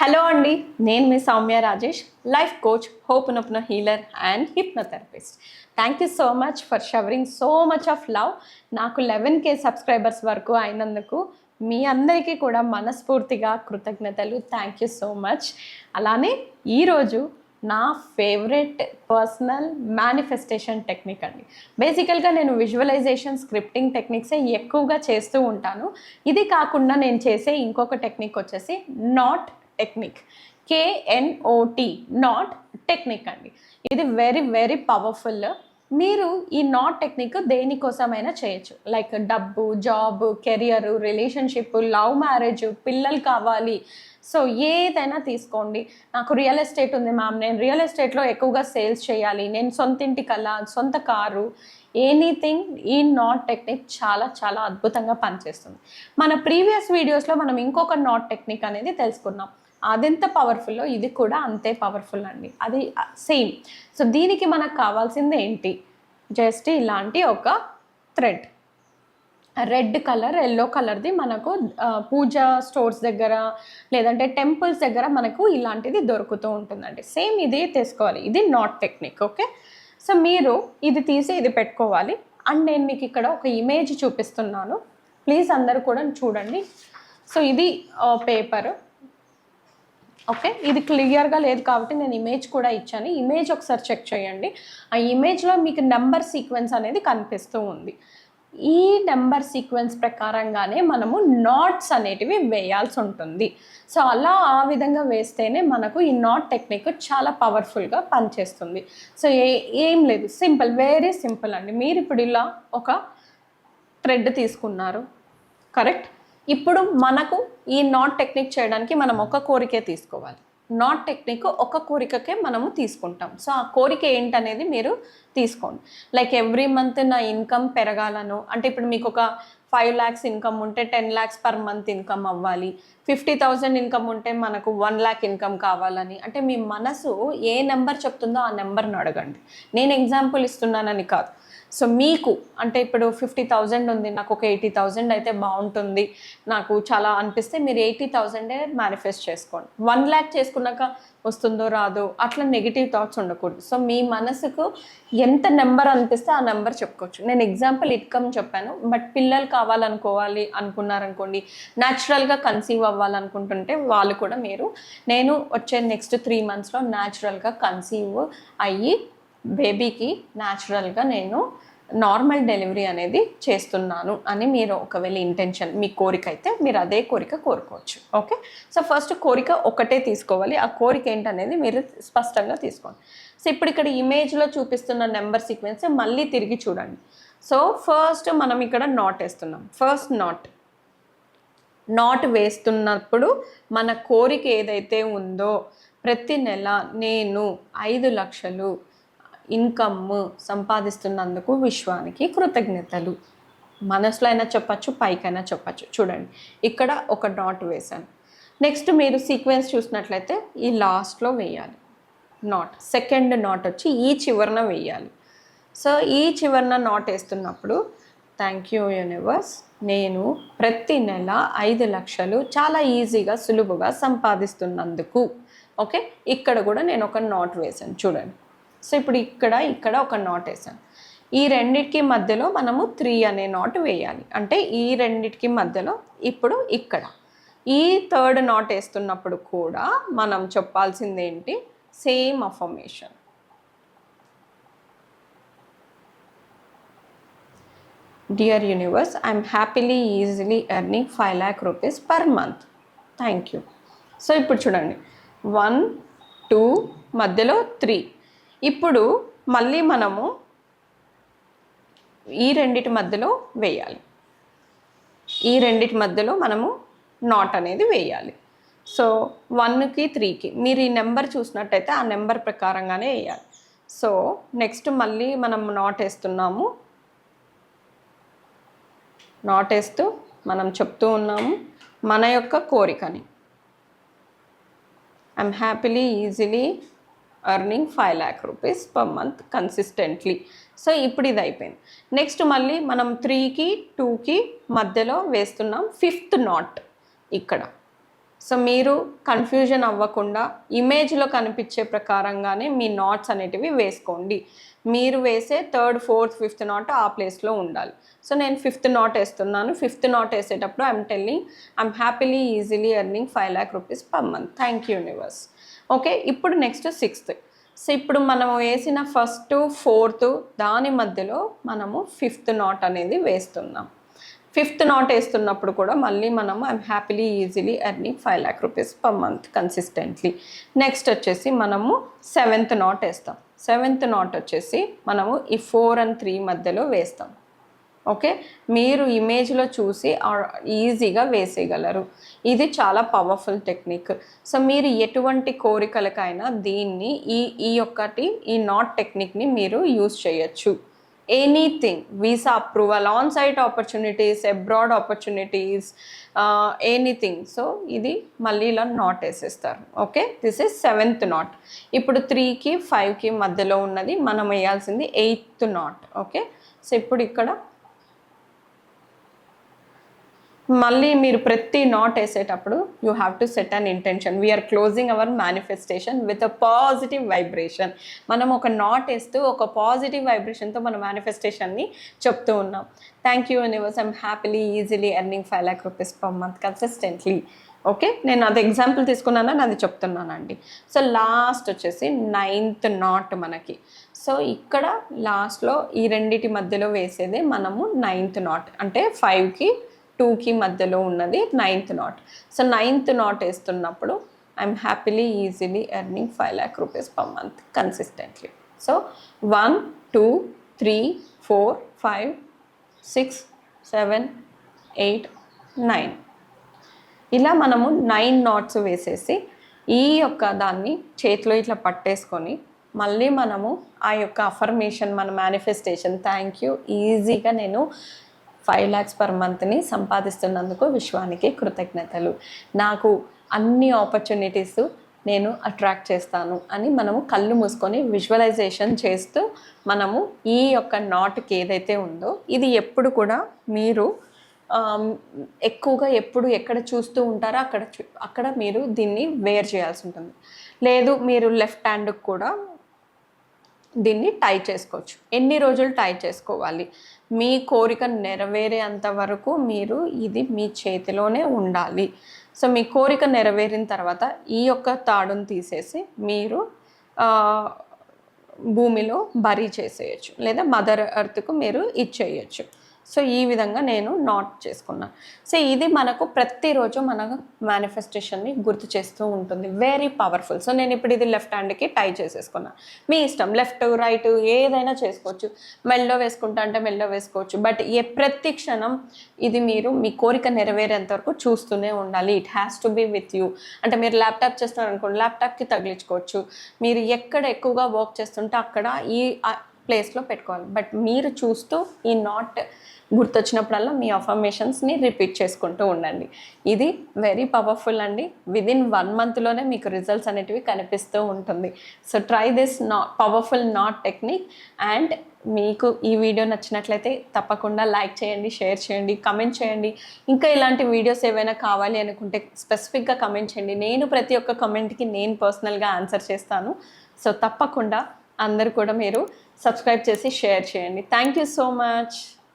Hello అండి నేను మీ సౌమ్య రాజేష్ లైఫ్ కోచ్ హోప్ నొప్న healer and hypnotherapist thank you so much for showering so much of love నాకు eleven K subscribers వరకు అయినందుకు మీ అందరికీ కూడా మనస్ఫూర్తిగా కృతజ్ఞతలు. థ్యాంక్ యూ సో మచ్ అలానే ఈరోజు నా ఫేవరెట్ పర్సనల్ మేనిఫెస్టేషన్ టెక్నిక్ అండి. బేసికల్గా నేను విజువలైజేషన్ స్క్రిప్టింగ్ టెక్నిక్సే ఎక్కువగా చేస్తూ ఉంటాను. ఇది కాకుండా నేను చేసే ఇంకొక టెక్నిక్ వచ్చేసి knot technique K N O T knot technique అండి. ఇది వెరీ వెరీ పవర్ఫుల్ మీరు ఈ నాట్ టెక్నిక్ దేనికోసమైనా చేయొచ్చు. లైక్ డబ్బు job career relationship love marriage పిల్లలు కావాలి. సో ఏదైనా తీసుకోండి. నాకు రియల్ ఎస్టేట్ ఉంది మ్యామ్ నేను రియల్ ఎస్టేట్లో ఎక్కువగా సేల్స్ చేయాలి. నేను సొంత ఇంటి కల సొంత కారు. ఎనీథింగ్ ఈ నాట్ టెక్నిక్ చాలా చాలా అద్భుతంగా పనిచేస్తుంది. మన ప్రీవియస్ వీడియోస్లో మనం ఇంకొక నాట్ టెక్నిక్ అనేది తెలుసుకున్నాం. అదెంత పవర్ఫుల్లో? ఇది కూడా అంతే పవర్ఫుల్ అండి. అది సేమ్. సో దీనికి మనకు కావాల్సింది ఏంటి? జస్ట్ ఇలాంటి ఒక థ్రెడ్. రెడ్ కలర్ ఎల్లో కలర్ది మనకు పూజ పూజా స్టోర్స్ దగ్గర లేదంటే టెంపుల్స్ దగ్గర మనకు ఇలాంటిది దొరుకుతూ ఉంటుందండి. సేమ్ ఇది తీసుకోవాలి. ఇది నాట్ టెక్నిక్ ఓకే? సో మీరు ఇది తీసి ఇది పెట్టుకోవాలి. అండ్ నేను మీకు ఇక్కడ ఒక ఇమేజ్ చూపిస్తున్నాను. ప్లీజ్ అందరు కూడా చూడండి. సో ఇది పేపర్. ఓకే ఇది క్లియర్గా లేదు కాబట్టి నేను ఇమేజ్ కూడా ఇచ్చాను. ఇమేజ్ ఒకసారి చెక్ చేయండి. ఆ ఇమేజ్లో మీకు నెంబర్ సీక్వెన్స్ అనేది కనిపిస్తూ ఉంది. ఈ నెంబర్ సీక్వెన్స్ ప్రకారంగానే మనము నాట్స్ అనేటివి వేయాల్సి ఉంటుంది. సో అలా ఆ విధంగా వేస్తేనే మనకు ఈ నాట్ టెక్నిక్ చాలా పవర్ఫుల్గా పనిచేస్తుంది. సో ఏ ఏం లేదు. సింపుల్ వెరీ సింపుల్ అండి. మీరు ఇప్పుడు ఇలా ఒక థ్రెడ్ తీసుకున్నారు. కరెక్ట్ ఇప్పుడు మనకు ఈ నాట్ టెక్నిక్ చేయడానికి మనం ఒక కోరికే తీసుకోవాలి. నాట్ టెక్నిక్ ఒక కోరికకే మనము తీసుకుంటాం. సో ఆ కోరిక ఏంటనేది మీరు తీసుకోండి. లైక్ ఎవ్రీ మంత్ నా ఇన్కమ్ పెరగాలను అంటే ఇప్పుడు మీకు ఒక ఫైవ్ ల్యాక్స్ ఇన్కమ్ ఉంటే ten lakhs per month income అవ్వాలి. ఫిఫ్టీ థౌజండ్ ఇన్కమ్ ఉంటే మనకు వన్ ల్యాక్ ఇన్కమ్ కావాలని. అంటే మీ మనసు ఏ నెంబర్ చెప్తుందో ఆ నెంబర్ని అడగండి. నేను ఎగ్జాంపుల్ ఇస్తున్నానని కాదు. సో మీకు అంటే ఇప్పుడు ఫిఫ్టీ థౌజండ్ ఉంది నాకు ఒక ఎయిటీ థౌజండ్ అయితే బాగుంటుంది. నాకు చాలా అనిపిస్తే మీరు ఎయిటీ థౌజండే మేనిఫెస్ట్ చేసుకోండి. వన్ ల్యాక్ చేసుకున్నాక వస్తుందో రాదో అట్లా నెగిటివ్ థాట్స్ ఉండకూడదు. సో మీ మనసుకు ఎంత నెంబర్ అనిపిస్తే ఆ నెంబర్ చెప్పుకోవచ్చు. నేను ఎగ్జాంపుల్ ఇన్కమ్ చెప్పాను బట్ పిల్లలు కావాలనుకోవాలి అనుకున్నారనుకోండి న్యాచురల్గా కన్సీవ్ అవ్వాలనుకుంటుంటే వాళ్ళు కూడా మీరు నేను వచ్చే నెక్స్ట్ త్రీ మంత్స్లో న్యాచురల్గా కన్సీవ్ అయ్యి బేబీకి న్యాచురల్గా నేను నార్మల్ డెలివరీ అనేది చేస్తున్నాను అని మీరు ఒకవేళ ఇంటెన్షన్ మీ కోరిక అయితే మీరు అదే కోరిక కోరుకోవచ్చు. ఓకే? సో ఫస్ట్ కోరిక ఒకటే తీసుకోవాలి. ఆ కోరిక ఏంటనేది మీరు స్పష్టంగా తీసుకోండి. సో ఇప్పుడు ఇక్కడ ఇమేజ్లో చూపిస్తున్న నెంబర్ సీక్వెన్స్ మళ్ళీ తిరిగి చూడండి. సో ఫస్ట్ మనం ఇక్కడ నాట్ వేస్తున్నాం. First not. నాట్ వేస్తున్నప్పుడు మన కోరిక ఏదైతే ఉందో ప్రతి నెల నేను ఐదు లక్షలు ఇన్కమ్ సంపాదిస్తున్నందుకు విశ్వానికి కృతజ్ఞతలు. మనసులో అయినా చెప్పచ్చు పైకైనా చెప్పచ్చు. చూడండి ఇక్కడ ఒక నాట్ వేశాను. నెక్స్ట్ మీరు సీక్వెన్స్ చూసినట్లయితే ఈ లాస్ట్లో వేయాలి. నాట్ సెకండ్ నాట్ వచ్చి ఈ చివరన వేయాలి. సో ఈ చివరన నాట్ వేస్తున్నప్పుడు థ్యాంక్ యూ యూనివర్స్ నేను ప్రతి నెల ఐదు లక్షలు చాలా ఈజీగా సులువుగా సంపాదిస్తున్నందుకు. ఓకే ఇక్కడ కూడా నేను ఒక నాట్ వేశాను. చూడండి. సో ఇప్పుడు ఇక్కడ ఇక్కడ ఒక నాట్ వేసాను ఈ రెండిటికి మధ్యలో మనము త్రీ అనే నాట్ వేయాలి. అంటే ఈ రెండిటికి మధ్యలో ఇప్పుడు ఇక్కడ. ఈ థర్డ్ నాట్ వేస్తున్నప్పుడు కూడా మనం చెప్పాల్సింది ఏంటి? Same affirmation dear universe I'm happily easily earning five lakh rupees per month thank you so ఇప్పుడు చూడండి. వన్ టూ మధ్యలో త్రీ ఇప్పుడు మళ్ళీ మనము ఈ రెండిటి మధ్యలో వేయాలి. ఈ రెండిటి మధ్యలో మనము నాట్ అనేది వేయాలి. సో వన్కి త్రీకి మీరు ఈ నెంబర్ చూసినట్టయితే ఆ నెంబర్ ప్రకారంగానే వేయాలి. సో నెక్స్ట్ మళ్ళీ మనం నాట్ వేస్తున్నాము. నాట్ వేస్తూ మనం చెప్తూ ఉన్నాము. మన యొక్క కోరికని. I'm happily easily earning five lakh rupees per month consistently so ఇప్పుడు ఇది అయిపోయింది. నెక్స్ట్ మళ్ళీ మనం త్రీకి టూకి మధ్యలో వేస్తున్నాం ఫిఫ్త్ నాట్ ఇక్కడ. సో మీరు కన్ఫ్యూజన్ అవ్వకుండా ఇమేజ్లో కనిపించే ప్రకారంగానే మీ నాట్స్ అనేటివి వేసుకోండి. మీరు వేసే థర్డ్ ఫోర్త్ ఫిఫ్త్ నాట్ ఆ ప్లేస్లో ఉండాలి. సో నేను ఫిఫ్త్ నాట్ వేస్తున్నాను. ఫిఫ్త్ నాట్ వేసేటప్పుడు I'm telling I'm happily easily earning five lakh rupees per month thank you universe okay ఇప్పుడు నెక్స్ట్ సిక్స్త్ సో ఇప్పుడు మనం వేసిన ఫస్ట్ ఫోర్త్ దాని మధ్యలో మనము ఫిఫ్త్ నాట్ అనేది వేస్తున్నాం. ఫిఫ్త్ నాట్ వేస్తున్నప్పుడు కూడా మళ్ళీ మనము I'm happily easily earning five lakh rupees per month consistently next వచ్చేసి మనము సెవెంత్ నాట్ వేస్తాం. సెవెంత్ నాట్ వచ్చేసి మనము ఈ ఫోర్ అండ్ త్రీ మధ్యలో వేస్తాం. ఓకే? మీరు ఇమేజ్లో చూసి ఈజీగా వేసేయగలరు. ఇది చాలా పవర్ఫుల్ టెక్నిక్ సో మీరు ఎటువంటి కోరికలకైనా దీన్ని ఈ ఈ ఒక్కటి ఈ నాట్ టెక్నిక్ని మీరు యూజ్ చేయొచ్చు. Anything visa approval on site opportunities abroad opportunities anything so ఇది మళ్ళీ ఇలా నాట్ వేసేస్తారు. Okay? This is seventh knot ఇప్పుడు త్రీకి ఫైవ్కి మధ్యలో ఉన్నది మనం వేయాల్సింది ఎయిత్ నాట్ ఓకే? సో ఇప్పుడు ఇక్కడ మళ్ళీ మీరు ప్రతి నాట్ వేసేటప్పుడు you have to set an intention we're closing our manifestation with a positive vibration మనం ఒక నాట్ వేస్తూ ఒక పాజిటివ్ వైబ్రేషన్తో మన మేనిఫెస్టేషన్ని చెప్తూ ఉన్నాం. Thank you universe I'm happily easily earning five lakh rupees per month consistently okay నేను అది ఎగ్జాంపుల్ తీసుకున్నానని అది చెప్తున్నానండి. సో లాస్ట్ వచ్చేసి నైన్త్ నాట్ మనకి. సో ఇక్కడ లాస్ట్లో ఈ రెండిటి మధ్యలో వేసేదే మనము నైన్త్ నాట్. అంటే ఫైవ్కి టూకి మధ్యలో ఉన్నది ninth knot. So ninth knot వేస్తున్నప్పుడు I'm happily easily earning five lakh rupees per month consistently so one two three four five six seven eight nine ఇలా మనము నైన్ నాట్స్ వేసేసి ఈ యొక్క దాన్ని చేతిలో ఇట్లా పట్టేసుకొని మళ్ళీ మనము ఆ యొక్క అఫర్మేషన్ మన మేనిఫెస్టేషన్ థ్యాంక్ యూ ఈజీగా నేను ఫైవ్ ల్యాక్స్ పర్ మంత్ని సంపాదిస్తున్నందుకు విశ్వానికి కృతజ్ఞతలు. నాకు అన్ని ఆపర్చునిటీస్ నేను అట్రాక్ట్ చేస్తాను అని మనము కళ్ళు మూసుకొని విజువలైజేషన్ చేస్తూ మనము ఈ యొక్క నాట్కి ఏదైతే ఉందో ఇది ఎప్పుడు కూడా మీరు ఎక్కువగా ఎప్పుడు ఎక్కడ చూస్తూ ఉంటారో అక్కడ చూ- అక్కడ మీరు దీన్ని వేర్ చేయాల్సి ఉంటుంది. లేదు మీరు లెఫ్ట్ హ్యాండ్కి కూడా దీన్ని టై చేసుకోవచ్చు. ఎన్ని రోజులు టై చేసుకోవాలి? మీ కోరిక నెరవేరేంత వరకు మీరు ఇది మీ చేతిలోనే ఉండాలి. సో మీ కోరిక నెరవేరిన తర్వాత ఈ యొక్క తాడును తీసేసి మీరు భూమిలో బరీ చేసేయచ్చు. లేదా మదర్ అర్త్కు మీరు ఇచ్చేయచ్చు. సో ఈ విధంగా నేను నాట్ చేసుకున్నాను సో ఇది మనకు ప్రతిరోజు మన మేనిఫెస్టేషన్ని గుర్తు చేస్తూ ఉంటుంది. వెరీ పవర్ఫుల్ సో నేను ఇప్పుడు ఇది లెఫ్ట్ హ్యాండ్కి టై చేసేసుకున్నాను మీ ఇష్టం. లెఫ్ట్ రైట్ ఏదైనా చేసుకోవచ్చు. మెల్లో వేసుకుంటా అంటే మెల్లో వేసుకోవచ్చు. బట్ ఏ ప్రతి క్షణం ఇది మీరు మీ కోరిక నెరవేరేంత వరకు చూస్తూనే ఉండాలి. It has to be with you అంటే మీరు ల్యాప్టాప్ చేస్తున్నారు అనుకోండి ల్యాప్టాప్కి తగిలించుకోవచ్చు. మీరు ఎక్కడ ఎక్కువగా వర్క్ చేస్తుంటే అక్కడ ఈ ప్లేస్లో పెట్టుకోవాలి. బట్ మీరు చూస్తూ ఈ నాట్ గుర్తొచ్చినప్పుడల్లా మీ అఫర్మేషన్స్ని రిపీట్ చేసుకుంటూ ఉండండి. ఇది వెరీ పవర్ఫుల్ అండి. విదిన్ వన్ మంత్లోనే మీకు రిజల్ట్స్ అనేటివి కనిపిస్తూ ఉంటుంది. సో ట్రై దిస్ నా పవర్ఫుల్ నాట్ టెక్నిక్. అండ్ మీకు ఈ వీడియో నచ్చినట్లయితే తప్పకుండా లైక్ చేయండి షేర్ చేయండి కమెంట్ చేయండి. ఇంకా ఇలాంటి వీడియోస్ ఏవైనా కావాలి అనుకుంటే స్పెసిఫిక్గా కమెంట్ చేయండి. నేను ప్రతి ఒక్క కమెంట్కి నేను పర్సనల్గా ఆన్సర్ చేస్తాను. సో తప్పకుండా అందరు కూడా మీరు సబ్స్క్రైబ్ చేసి షేర్ చేయండి. Thank you so much